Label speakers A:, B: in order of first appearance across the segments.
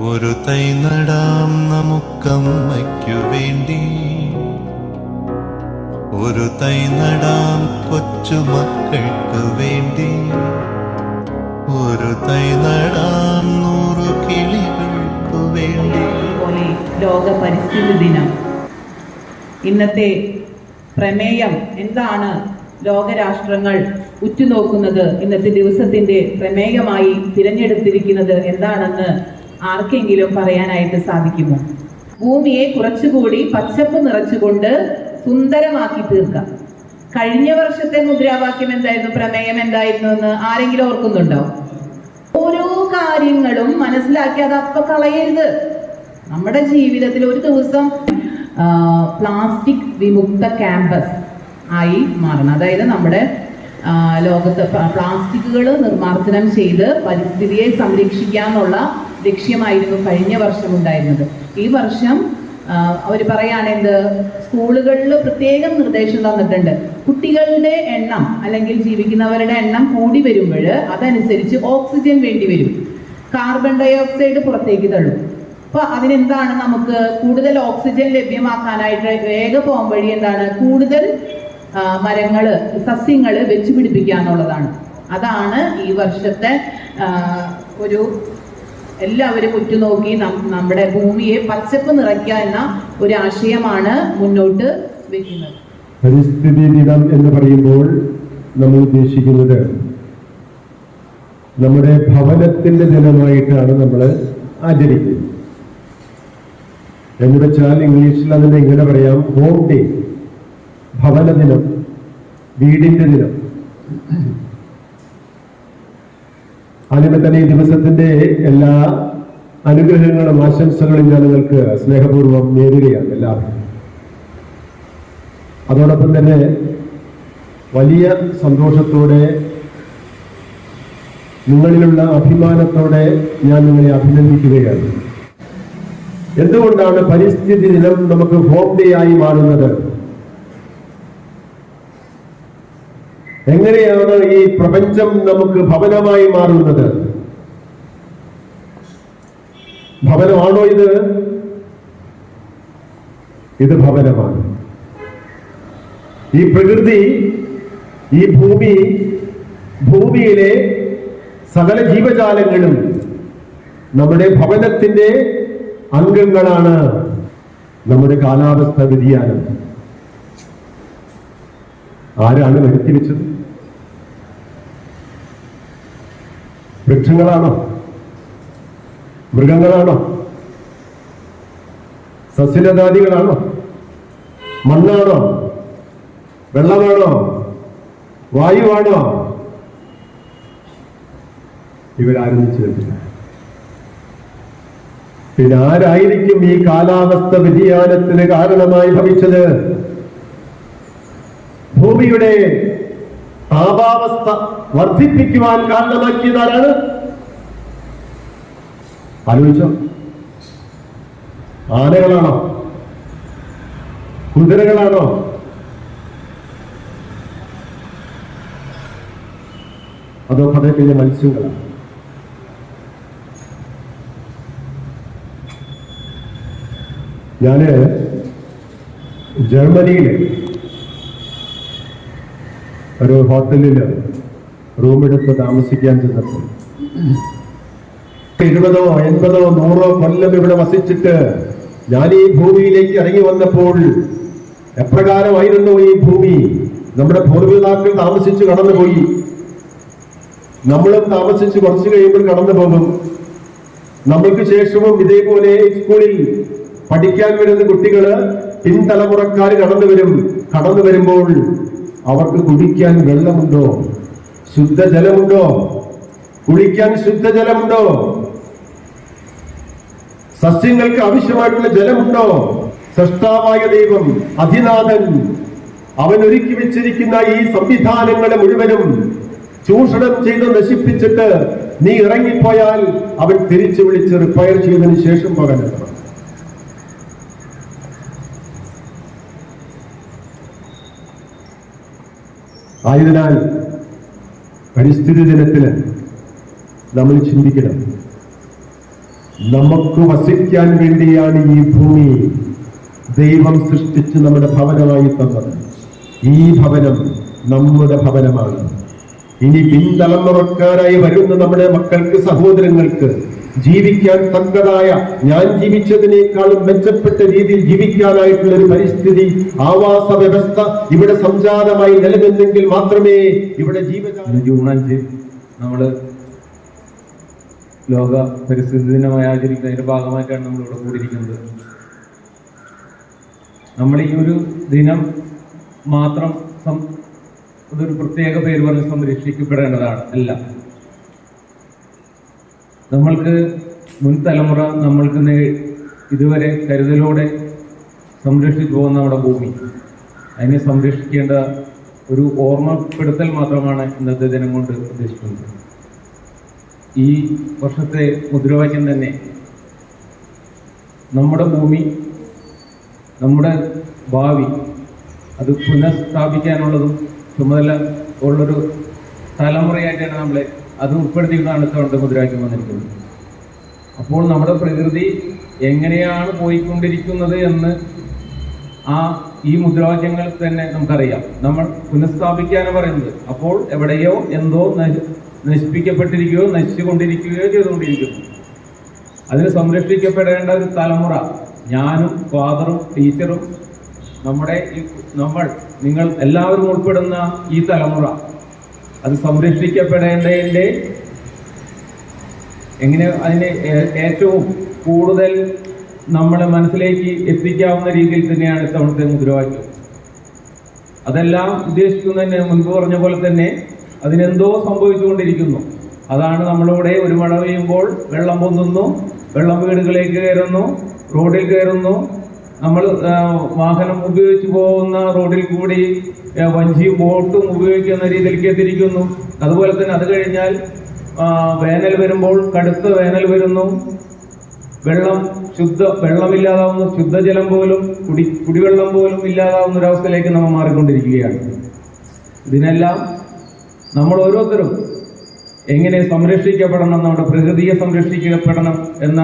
A: ഒരു തൈ നടാം നമുക്കമ്മയ്ക്കു വേണ്ടി. ഒരു തൈ നടാം കൊച്ചുമക്കൾക്ക് വേണ്ടി. ഒരു തൈ നടാം നൂറു കിളികൾക്കു വേണ്ടി.
B: ലോക പരിസ്ഥിതി ദിനം. ഇന്നത്തെ പ്രമേയം എന്താണ്? ലോകരാഷ്ട്രങ്ങൾ ഉറ്റുനോക്കുന്നത് ഇന്നത്തെ ദിവസത്തിന്റെ പ്രമേയമായി തിരഞ്ഞെടുത്തിരിക്കുന്നത് എന്താണെന്ന് ആർക്കെങ്കിലും പറയാനായിട്ട് സാധിക്കുമോ? ഭൂമിയെ കുറച്ചുകൂടി പച്ചപ്പ് നിറച്ചുകൊണ്ട് സുന്ദരമാക്കി തീർക്കാം. കഴിഞ്ഞ വർഷത്തെ മുദ്രാവാക്യം എന്തായിരുന്നു? പ്രമേയം എന്തായിരുന്നു എന്ന് ആരെങ്കിലും ഓർക്കുന്നുണ്ടോ? ഓരോ കാര്യങ്ങളും മനസ്സിലാക്കി അത് അപ്പൊ കളയരുത്. നമ്മുടെ ജീവിതത്തിൽ ഒരു ദിവസം പ്ലാസ്റ്റിക് വിമുക്ത ക്യാമ്പസ് ആയി മാറണം. അതായത് നമ്മുടെ ലോകത്ത് പ്ല- പ്ലാസ്റ്റിക്കുകൾ നിർമ്മാർജനം ചെയ്ത് പരിസ്ഥിതിയെ സംരക്ഷിക്കാന്നുള്ള ലക്ഷ്യമായിരുന്നു കഴിഞ്ഞ വർഷം ഉണ്ടായിരുന്നത്. ഈ വർഷം അവർ പറയുകയാണെന്ത് സ്കൂളുകളിൽ പ്രത്യേകം നിർദ്ദേശം തന്നിട്ടുണ്ട്. കുട്ടികളുടെ എണ്ണം അല്ലെങ്കിൽ ജീവിക്കുന്നവരുടെ എണ്ണം കൂടി വരുമ്പോൾ അതനുസരിച്ച് ഓക്സിജൻ വേണ്ടി വരും. കാർബൺ ഡൈ ഓക്സൈഡ് പുറത്തേക്ക് തള്ളും. അപ്പൊ അതിനെന്താണ് നമുക്ക് കൂടുതൽ ഓക്സിജൻ ലഭ്യമാക്കാനായിട്ട് വേഗ പോകാൻ വഴി എന്താണ്? കൂടുതൽ മരങ്ങൾ മരങ്ങൾ സസ്യങ്ങൾ വെച്ച് പിടിപ്പിക്കുക എന്നുള്ളതാണ്. അതാണ് ഈ വർഷത്തെ ഒരു എല്ലാവരും ഉറ്റുനോക്കി നമ്മുടെ ഭൂമിയെ പച്ചപ്പ് നിറയ്ക്കുക എന്ന ഒരു ആശയമാണ് മുന്നോട്ട് വെക്കുന്നത്.
C: പരിസ്ഥിതി ദിനം എന്ന് പറയുമ്പോൾ നമ്മൾ ഉദ്ദേശിക്കുന്നത് നമ്മുടെ ഭവനത്തിന്റെ ദിനമായിട്ടാണ് നമ്മൾ ആചരിക്കുന്നത്. എന്ന് വെച്ചാൽ ഇംഗ്ലീഷിൽ അതിനെ എങ്ങനെ പറയാം? Home day. ഭവന ദിനം. വീടിന്റെ ദിനം. ആദ്യമേ തന്നെ ഈ ദിവസത്തിന്റെ എല്ലാ അനുഗ്രഹങ്ങളും ആശംസകളും ഞാൻ നിങ്ങൾക്ക് സ്നേഹപൂർവം നേരുകയാണ് എല്ലാവർക്കും. അതോടൊപ്പം തന്നെ വലിയ സന്തോഷത്തോടെ നിങ്ങളിലുള്ള അഭിമാനത്തോടെ ഞാൻ നിങ്ങളെ അഭിനന്ദിക്കുകയാണ്. എന്തുകൊണ്ടാണ് പരിസ്ഥിതി ദിനം നമുക്ക് ഹോം ഡേ ആയി മാറുന്നത്? എങ്ങനെയാണ് ഈ പ്രപഞ്ചം നമുക്ക് ഭവനമായി മാറുന്നത്? ഭവനമാണോ ഇത്? ഇത് ഭവനമാണ്. ഈ പ്രകൃതി ഈ ഭൂമി ഭൂമിയിലെ സകല ജീവജാലങ്ങളും നമ്മുടെ ഭവനത്തിന്റെ അംഗങ്ങളാണ് നമ്മുടെ കാലാവസ്ഥ വ്യതിയാനം. ആരാണ് വരുത്തി വൃക്ഷങ്ങളാണോ മൃഗങ്ങളാണോ? സസ്യലതാദികളാണോ മണ്ണാണോ? വെള്ളമാണോ? വായുവാണോ? ഇവരാരും ചെയ്തിട്ടില്ല പിന്നെ ആരായിരിക്കും ഈ കാലാവസ്ഥ വ്യതിയാനത്തിന് കാരണമായി ഭവിച്ചത്? ഭൂമിയുടെ താപാവസ്ഥ വർദ്ധിപ്പിക്കുവാൻ കാരണമാക്കിയത് ആരാണ് ആലോചിച്ചോ. ആനകളാണോ? കുതിരകളാണോ? അതോ പിന്നെ മത്സ്യങ്ങളാണ് ഞാൻ ജർമ്മനിയിൽ ഒരു ഹോട്ടലിൽ റൂമെടുത്ത് താമസിക്കാൻ ചെന്നപ്പോൾ എഴുപതോ എൺപതോ നൂറോ കൊല്ലം ഇവിടെ വസിച്ചിട്ട് ഞാൻ ഈ ഭൂമിയിലേക്ക് ഇറങ്ങി വന്നപ്പോൾ എപ്രകാരമായിരുന്നു ഈ ഭൂമി? നമ്മുടെ പൂർവിതാക്കൾ താമസിച്ച് കടന്നുപോയി. നമ്മളും താമസിച്ച് കുറച്ച് കഴിയുമ്പോൾ കടന്നു പോകും. നമ്മൾക്ക് ശേഷവും ഇതേപോലെ സ്കൂളിൽ പഠിക്കാൻ വരുന്ന കുട്ടികൾ പിൻതലമുറക്കാർ കടന്നു വരും. കടന്നു വരുമ്പോൾ അവർക്ക് കുടിക്കാൻ വെള്ളമുണ്ടോ? ശുദ്ധജലമുണ്ടോ? കുളിക്കാൻ ശുദ്ധജലമുണ്ടോ? സസ്യങ്ങൾക്ക് ആവശ്യമായിട്ടുള്ള ജലമുണ്ടോ? സൃഷ്ടാവായ ദൈവം അധിനാഥൻ അവൻ ഒരുക്കി വെച്ചിരിക്കുന്ന ഈ സംവിധാനങ്ങളെ മുഴുവനും ചൂഷണം ചെയ്ത് നശിപ്പിച്ചിട്ട് നീ ഇറങ്ങിപ്പോയാൽ അവൻ തിരിച്ചു വിളിച്ച് റിപ്പയർ ചെയ്തതിന് ശേഷം പോകാൻ ആയതിനാൽ പരിസ്ഥിതി ദിനത്തിൽ നമ്മൾ ചിന്തിക്കണം. നമുക്ക് വസിക്കാൻ വേണ്ടിയാണ് ഈ ഭൂമി ദൈവം സൃഷ്ടിച്ച് നമ്മുടെ ഭവനമായി തന്നത്. ഈ ഭവനം നമ്മുടെ ഭവനമാണ്. ഇനി പിൻതലമുറക്കാരായി വരുന്ന നമ്മുടെ മക്കൾക്ക് സഹോദരങ്ങൾക്ക് ജീവിക്കാൻ തക്കതായ ഞാൻ ജീവിച്ചതിനേക്കാളും മെച്ചപ്പെട്ട രീതിയിൽ ജീവിക്കാനായിട്ടുള്ള ഒരു പരിസ്ഥിതി ആവാസ വ്യവസ്ഥ ഇവിടെ സംജാതമായി നിലനിന്നെങ്കിൽ മാത്രമേ ഇവിടെ
D: ജീവിതം ജൂൺ അഞ്ച് ലോക പരിസ്ഥിതി ദിനമായി ആചരിക്കുന്നതിന്റെ ഭാഗമായിട്ടാണ് നമ്മൾ ഇവിടെ കൂടിയിരിക്കുന്നത്. നമ്മൾ ഈ ഒരു ദിനം മാത്രം അതൊരു പ്രത്യേക പേര് പറഞ്ഞ് സംരക്ഷിക്കപ്പെടേണ്ടതാണ്. അല്ല. നമ്മൾക്ക് മുൻ തലമുറ നമ്മൾക്ക് ഇതുവരെ കരുതലോടെ സംരക്ഷിച്ചു പോകുന്ന നമ്മുടെ ഭൂമി. അതിനെ സംരക്ഷിക്കേണ്ട ഒരു ഓർമ്മപ്പെടുത്തൽ മാത്രമാണ് ഇന്നത്തെ ദിനം കൊണ്ട് ഉദ്ദേശിക്കുന്നത്. ഈ വർഷത്തെ മുദ്രാവാക്യം തന്നെ നമ്മുടെ ഭൂമി നമ്മുടെ ഭാവി അത് പുനഃസ്ഥാപിക്കാനുള്ളതും ചുമതല ഉള്ളൊരു തലമുറയായിട്ടാണ് നമ്മളെ അത് ഉൾപ്പെടുത്തിയിട്ടാണ് ഇത്തവണത്തെ മുദ്രാവാക്യം വന്നിരിക്കുന്നത് അപ്പോൾ നമ്മുടെ പ്രകൃതി എങ്ങനെയാണ് പോയിക്കൊണ്ടിരിക്കുന്നത് എന്ന് ആ ഈ മുദ്രാവാക്യങ്ങൾ തന്നെ നമുക്കറിയാം. നമ്മൾ പുനഃസ്ഥാപിക്കാനാണ് പറയുന്നത്. അപ്പോൾ എവിടെയോ എന്തോ നശി- നശിപ്പിക്കപ്പെട്ടിരിക്കുകയോ നശിച്ചുകൊണ്ടിരിക്കുകയോ ചെയ്തുകൊണ്ടിരിക്കുന്നു. അതിന് സംരക്ഷിക്കപ്പെടേണ്ട ഒരു തലമുറ ഞാനും ഫാദറും ടീച്ചറും നമ്മുടെ ഈ നമ്മൾ നിങ്ങൾ എല്ലാവരും ഉൾപ്പെടുന്ന ഈ തലമുറ അത് സംരക്ഷിക്കപ്പെടേണ്ടതിന്റെ എങ്ങനെ അതിന് ഏറ്റവും കൂടുതൽ നമ്മളെ മനസ്സിലേക്ക് എത്തിക്കാവുന്ന രീതിയിൽ തന്നെയാണ് ഇത്തവണത്തെ മുദ്രാവാക്യം. അതെല്ലാം ഉദ്ദേശിക്കുന്നതിന് മുൻപ് പറഞ്ഞ പോലെ തന്നെ അതിനെന്തോ സംഭവിച്ചുകൊണ്ടിരിക്കുന്നു. അതാണ് നമ്മളിവിടെ ഒരു മഴ പെയ്യുമ്പോൾ വെള്ളം പൊന്തുന്നു വെള്ളം വീടുകളിലേക്ക് കയറുന്നു റോഡിൽ കയറുന്നു നമ്മൾ വാഹനം ഉപയോഗിച്ച് പോകുന്ന റോഡിൽ കൂടി വഞ്ചി ബോട്ടും ഉപയോഗിക്കുന്ന രീതിയിലേക്ക് എത്തിയിരിക്കുന്നു. അതുപോലെ തന്നെ അത് കഴിഞ്ഞാൽ വേനൽ വരുമ്പോൾ കടുത്ത വേനൽ വരുന്നു. വെള്ളം ശുദ്ധ വെള്ളമില്ലാതാവുന്ന. ശുദ്ധജലം പോലും കുടി കുടിവെള്ളം പോലും ഇല്ലാതാവുന്ന ഒരവസ്ഥയിലേക്ക് നമ്മൾ മാറിക്കൊണ്ടിരിക്കുകയാണ്. ഇതിനെല്ലാം നമ്മൾ ഓരോരുത്തരും എങ്ങനെ സംരക്ഷിക്കപ്പെടണം നമ്മുടെ പ്രകൃതിയെ സംരക്ഷിക്കപ്പെടണം എന്ന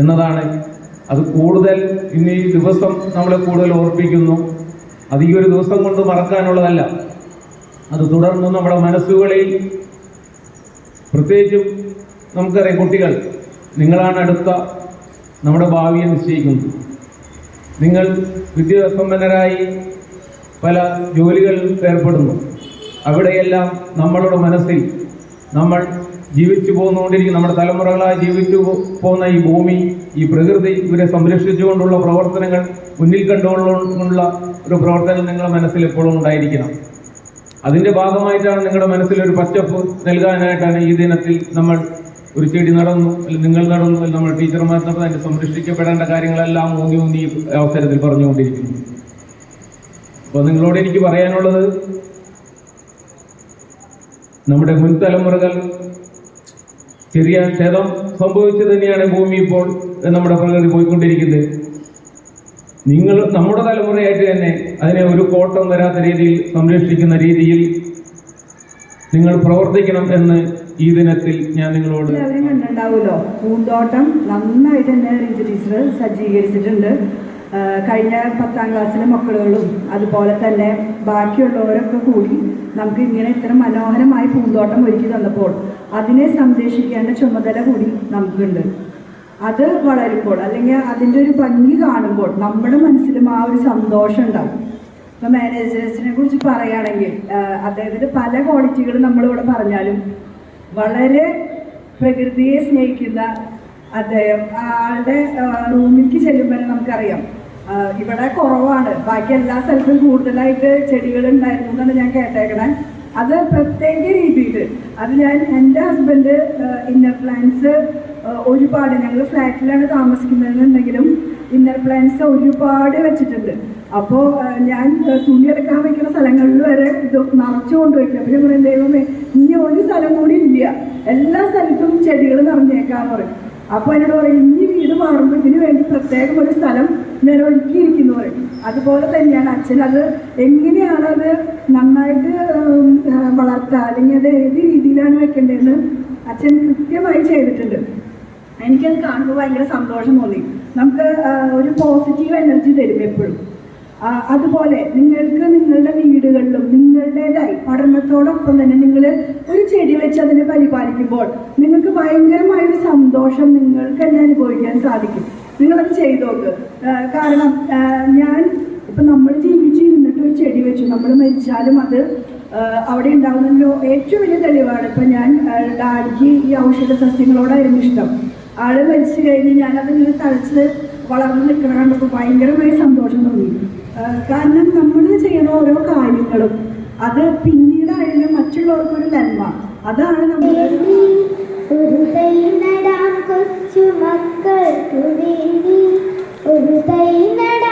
D: എന്നതാണ് അത് കൂടുതൽ ഇന്ന് ഈ ദിവസം നമ്മളെ കൂടുതൽ ഓർപ്പിക്കുന്നു. അത് ഈ ഒരു ദിവസം കൊണ്ട് മറക്കാനുള്ളതല്ല. അത് തുടർന്ന് നമ്മുടെ മനസ്സുകളിൽ പ്രത്യേകിച്ചും നമുക്കറിയാം കുട്ടികൾ നിങ്ങളാണ് അടുത്ത നമ്മുടെ ഭാവിയെ നിശ്ചയിക്കുന്നത്. നിങ്ങൾ വിദ്യാസമ്പന്നരായി പല ജോലികളിൽ ഏർപ്പെടുന്നു. അവിടെയെല്ലാം നമ്മളുടെ മനസ്സിൽ നമ്മൾ ജീവിച്ചു പോന്നുകൊണ്ടിരിക്കുന്ന നമ്മുടെ തലമുറകളായി ജീവിച്ചു പോകുന്ന ഈ ഭൂമി ഈ പ്രകൃതി ഇവരെ സംരക്ഷിച്ചുകൊണ്ടുള്ള പ്രവർത്തനങ്ങൾ മുന്നിൽ കണ്ടുകൊണ്ടുള്ള ഒരു പ്രവർത്തനം നിങ്ങളുടെ മനസ്സിൽ എപ്പോഴും ഉണ്ടായിരിക്കണം. അതിന്റെ ഭാഗമായിട്ടാണ് നിങ്ങളുടെ മനസ്സിൽ ഒരു പച്ചപ്പ് നൽകാനായിട്ടാണ് ഈ ദിനത്തിൽ നമ്മൾ ഒരു ചെടി നടന്നു അല്ലെങ്കിൽ നിങ്ങൾ നടന്നു അല്ലെങ്കിൽ നമ്മൾ ടീച്ചർമാർ നടന്നു അതിന്റെ സംരക്ഷിക്കപ്പെടേണ്ട കാര്യങ്ങളെല്ലാം ഊന്നി ഊന്നി അവസരത്തിൽ പറഞ്ഞുകൊണ്ടിരിക്കുന്നു. അപ്പൊ നിങ്ങളോട് എനിക്ക് പറയാനുള്ളത് നമ്മുടെ മുൻ തലമുറകൾ ചെറിയ ക്ഷേത്രം സംഭവിച്ചു തന്നെയാണ് ഭൂമി ഇപ്പോൾ നമ്മുടെ പ്രകൃതി പോയിക്കൊണ്ടിരിക്കുന്നത്. നിങ്ങൾ നമ്മുടെ തലമുറയായിട്ട് തന്നെ അതിനെ ഒരു കോട്ടം വരാത്ത രീതിയിൽ സംരക്ഷിക്കുന്ന രീതിയിൽ നിങ്ങൾ പ്രവർത്തിക്കണം എന്ന് ഈ ദിനത്തിൽ ഞാൻ നിങ്ങളോട്
E: ഉണ്ടാവുമല്ലോ പൂന്തോട്ടം നന്നായിട്ട് തന്നെ റിഞ്ച് ടീച്ചർ സജ്ജീകരിച്ചിട്ടുണ്ട്. കഴിഞ്ഞ പത്താം ക്ലാസ്സിലെ മക്കളുകളും അതുപോലെ തന്നെ ബാക്കിയുള്ളവരൊക്കെ കൂടി നമുക്ക് ഇങ്ങനെ ഇത്ര മനോഹരമായി പൂന്തോട്ടം ഒരുക്കി തന്നപ്പോൾ അതിനെ സംരക്ഷിക്കേണ്ട ചുമതല കൂടി നമുക്കുണ്ട്. അത് വളരുമ്പോൾ അല്ലെങ്കിൽ അതിന്റെ ഒരു ഭംഗി കാണുമ്പോൾ നമ്മുടെ മനസ്സിലും ആ ഒരു സന്തോഷം ഉണ്ടാവും. ഇപ്പം മാനേജേഴ്സിനെ കുറിച്ച് പറയുകയാണെങ്കിൽ അദ്ദേഹത്തിന്റെ പല ക്വാളിറ്റികൾ നമ്മളിവിടെ പറഞ്ഞാലും വളരെ പ്രകൃതിയെ സ്നേഹിക്കുന്ന അദ്ദേഹം ആളുടെ റൂമിലേക്ക് ചെല്ലുമ്പോൾ നമുക്കറിയാം. ഇവിടെ കുറവാണ്. ബാക്കി എല്ലാ സ്ഥലത്തും കൂടുതലായിട്ട് ചെടികൾ ഉണ്ടായിരുന്നു എന്നാണ് ഞാൻ കേട്ടേക്കണേ. അത് പ്രത്യേക രീതിയിൽ അത് ഞാൻ എന്റെ ഹസ്ബൻഡ് ഇന്നർ പ്ലാൻസ് ഒരുപാട് ഞങ്ങൾ ഫ്ലാറ്റിലാണ് താമസിക്കുന്നതെന്നുണ്ടെങ്കിലും ഇന്നർ പ്ലാൻസ് ഒരുപാട് വെച്ചിട്ടുണ്ട്. അപ്പോൾ ഞാൻ തുണിയെടുക്കാൻ വെക്കുന്ന സ്ഥലങ്ങളിൽ വരെ ഇത് നിറച്ചു കൊണ്ടുവയ്ക്കും അപ്പോൾ പറയും ദൈവമേ ഇനി ഒരു സ്ഥലം കൂടി ഇല്ല. എല്ലാ സ്ഥലത്തും ചെടികൾ നിറഞ്ഞേക്കാന്ന് പറയും. അപ്പോൾ എന്നോട് പറയും ഇനി വീട് മാറുമ്പോൾ ഇതിന് വേണ്ടി പ്രത്യേകം ഒരു സ്ഥലം ഞാൻ ഒരുക്കിയിരിക്കുന്നു പറയും. അതുപോലെ തന്നെയാണ് അച്ഛൻ അത് എങ്ങനെയാണ് അത് നന്നായിട്ട് വളർത്തുക. അല്ലെങ്കിൽ അത് ഏത് രീതിയിലാണ് വെക്കേണ്ടതെന്ന് അച്ഛൻ കൃത്യമായി ചെയ്തിട്ടുണ്ട്. എനിക്കത് കാണുമ്പോൾ ഭയങ്കര സന്തോഷം തോന്നി. നമുക്ക് ഒരു പോസിറ്റീവ് എനർജി തരും എപ്പോഴും. അതുപോലെ നിങ്ങൾക്ക് നിങ്ങളുടെ വീടുകളിലും നിങ്ങളുടേതായി പഠനത്തോടൊപ്പം തന്നെ നിങ്ങൾ ഒരു ചെടി വെച്ച് അതിനെ പരിപാലിക്കുമ്പോൾ നിങ്ങൾക്ക് ഭയങ്കരമായ ഒരു സന്തോഷം നിങ്ങൾക്ക് തന്നെ അനുഭവിക്കാൻ സാധിക്കും. നിങ്ങളത് ചെയ്തു നോക്ക്. കാരണം ഞാൻ ഇപ്പം നമ്മൾ ഒരു ചെടി വെച്ചു. നമ്മൾ മരിച്ചാലും അത് അവിടെ ഉണ്ടാകുന്നല്ലോ ഏറ്റവും വലിയ തെളിവാണ് ഇപ്പം ഞാൻ ഡാഡിക്ക് ഈ ഔഷധ സസ്യങ്ങളോടായിരുന്നു ഇഷ്ടം. ആൾ മരിച്ചു കഴിഞ്ഞ് ഞാനത് ഇങ്ങനെ തളിച്ച് വളർന്നു നിൽക്കണ കണ്ടപ്പോൾ ഭയങ്കരമായി സന്തോഷം തോന്നി. കാരണം നമ്മൾ ചെയ്യുന്ന ഓരോ കാര്യങ്ങളും അത് പിന്നീടായാലും മറ്റുള്ളവർക്കൊരു നന്മ. അതാണ് നമ്മൾ
F: ഒരു തൈ നടാം കൊച്ചു മക്കൾക്കു ഒരു തൈ നടാം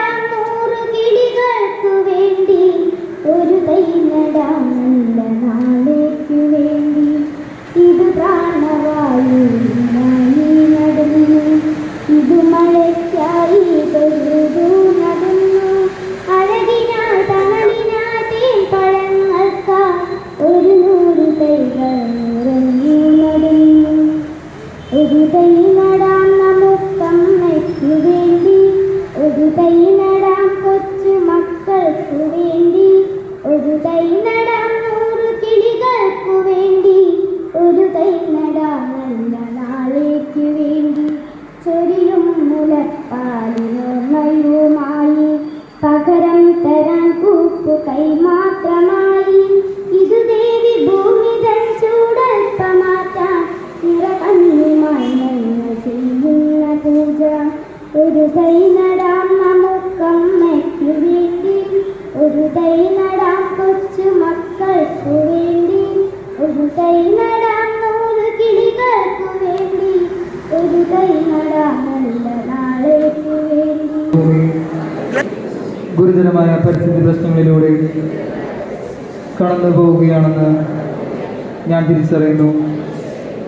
G: ഗുരുതരമായ പരിസ്ഥിതി പ്രശ്നങ്ങളിലൂടെ കടന്നു പോവുകയാണെന്ന് ഞാൻ തിരിച്ചറിയുന്നു.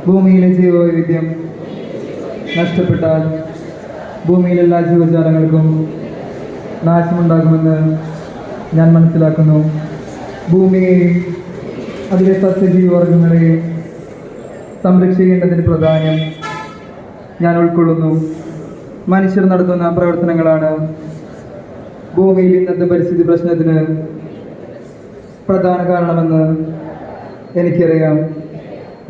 G: ഭൂമിയിലെ ജീവവൈവിധ്യം നഷ്ടപ്പെട്ടാൽ ഭൂമിയിലെ എല്ലാ ജീവജാലങ്ങൾക്കും നാശമുണ്ടാകുമെന്ന് ഞാൻ മനസ്സിലാക്കുന്നു. ഭൂമിയെയും അതിലെ സസ്യജീവിവർഗങ്ങളെയും സംരക്ഷിക്കേണ്ടതിന് പ്രധാനം ഞാൻ ഉൾക്കൊള്ളുന്നു. മനുഷ്യർ നടത്തുന്ന പ്രവർത്തനങ്ങളാണ് ഭൂമിയിൽ ഇന്നത്തെ പരിസ്ഥിതി പ്രശ്നത്തിന് പ്രധാന കാരണമെന്ന് എനിക്കറിയാം.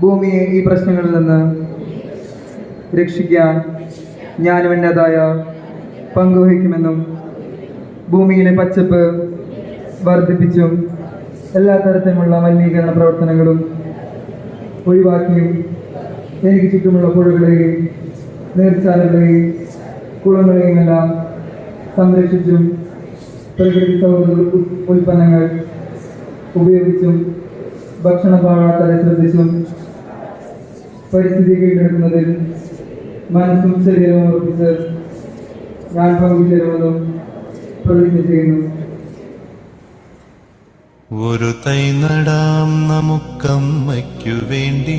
G: ഭൂമിയെ ഈ പ്രശ്നങ്ങളിൽ നിന്ന് രക്ഷിക്കാൻ ഞാൻ വേണ്ടതായ പങ്കുവഹിക്കുമെന്നും ഭൂമിയിലെ പച്ചപ്പ് വർദ്ധിപ്പിച്ചും എല്ലാ തരത്തിലുമുള്ള മലിനീകരണ പ്രവർത്തനങ്ങളും ഒഴിവാക്കിയും എനിക്ക് ചുറ്റുമുള്ള പുഴകളെയും നീർച്ചാലുകളെയും കുളങ്ങളെയും എല്ലാം സംരക്ഷിച്ചും പ്രകൃതി സൗഹൃദ ഉൽപ്പന്നങ്ങൾ ഉപയോഗിച്ചും ഭക്ഷണ പാഴാക്കാതെ ശ്രദ്ധിച്ചും പരിസ്ഥിതി കീഴടക്കുന്നതിൽ മനസ്സും ശരീരവും ഉറപ്പിച്ച് ഞാൻ പങ്കുചേരുമെന്നും പ്രതിജ്ഞ ചെയ്യുന്നു.
A: ഒരു തൈ നടാം നമുക്കമ്മയ്ക്കു വേണ്ടി.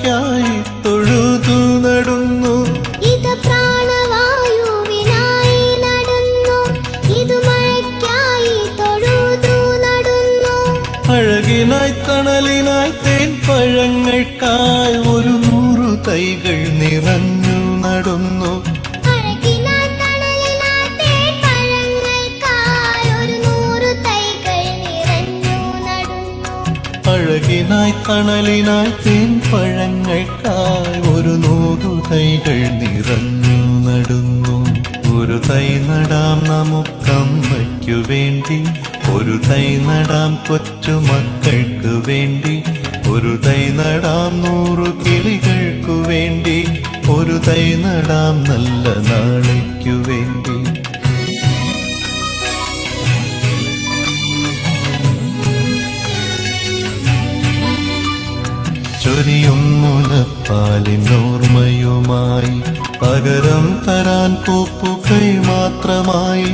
A: നടന്നു. അഴകിനായി തണലിനായി തേൻ കാൽ ഒരു നൂറു തൈകൾ നിറഞ്ഞു നടുന്നു.
H: ഒരു
A: തൈ നടാം നമുക്കമ്മയ്ക്കു വേണ്ടി. ഒരു തൈ നടാം കൊച്ചു മക്കൾക്ക് വേണ്ടി. ഒരു തൈ നടാം നൂറു കിളികൾക്കു വേണ്ടി. ഒരു തൈ നടാം നല്ല നാളേക്കു വേണ്ടി. ചൊരിയും മുലപ്പാലിനോർമ്മയുമായി പകരം തരാൻ പൂപ്പുകൈ മാത്രമായി.